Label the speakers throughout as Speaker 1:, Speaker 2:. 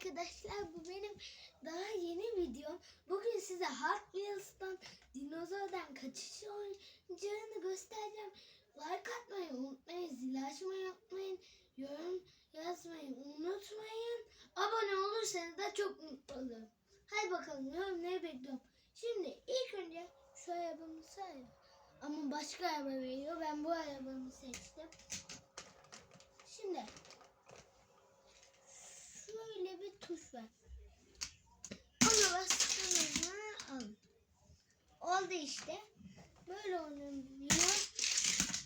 Speaker 1: arkadaşlar bu benim daha yeni videom. Bugün size Hot Wheels'tan dinozordan kaçış oyuncağını göstereceğim. Like atmayı unutmayın, zil açmayı unutmayın, yorum yazmayı unutmayın. Abone olursanız da çok mutlu olurum. Hadi bakalım yorumları bekliyorum. Şimdi ilk önce şu arabamı say. Ama başka araba veriyor. Ben bu arabamı seçtim. Şimdi tuş var. Ona bastığınızda alın. Oldu işte. Böyle oynanıyor.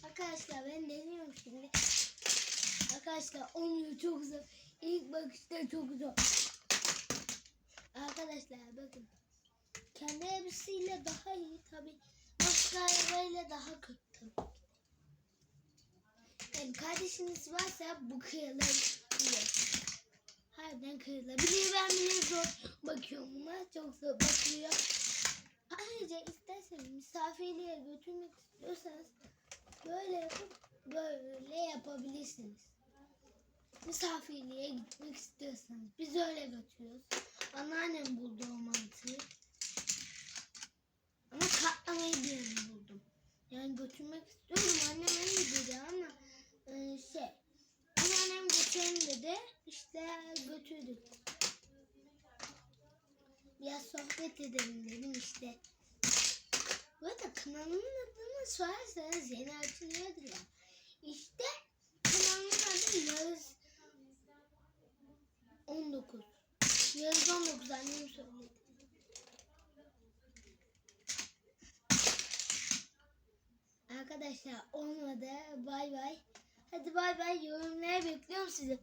Speaker 1: Arkadaşlar ben deniyorum şimdi. Arkadaşlar oynuyor çok zor. İlk bakışta çok zor. Arkadaşlar bakın. Kendi elbisiyle daha iyi tabi. Başka arabayla daha kötü. Yani kardeşiniz varsa bu kırılabilir. Kırılabilir. Ben bile zor bakıyorum buna. Çok zor bakıyor. Ayrıca isterseniz misafirliğe götürmek istiyorsanız böyle yapıp böyle yapabilirsiniz. Misafirliğe gitmek istiyorsanız biz öyle götürüyoruz. Anneannem buldu o mantığı. Ama katlamayı bir buldum. Yani götürmek istiyorum. Annem öyle dedi ama e, şey götürelim dedi. İşte götürdük. Biraz sohbet edelim dedim işte. Bu arada kanalımın adını sorarsanız yeni açılıyordur ya. İşte kanalımın adı Yağız 19. Yağız 19 annem söyledi. Arkadaşlar olmadı. Bay bay. Hadi bay bay. Yorumlara bekliyorum sizi.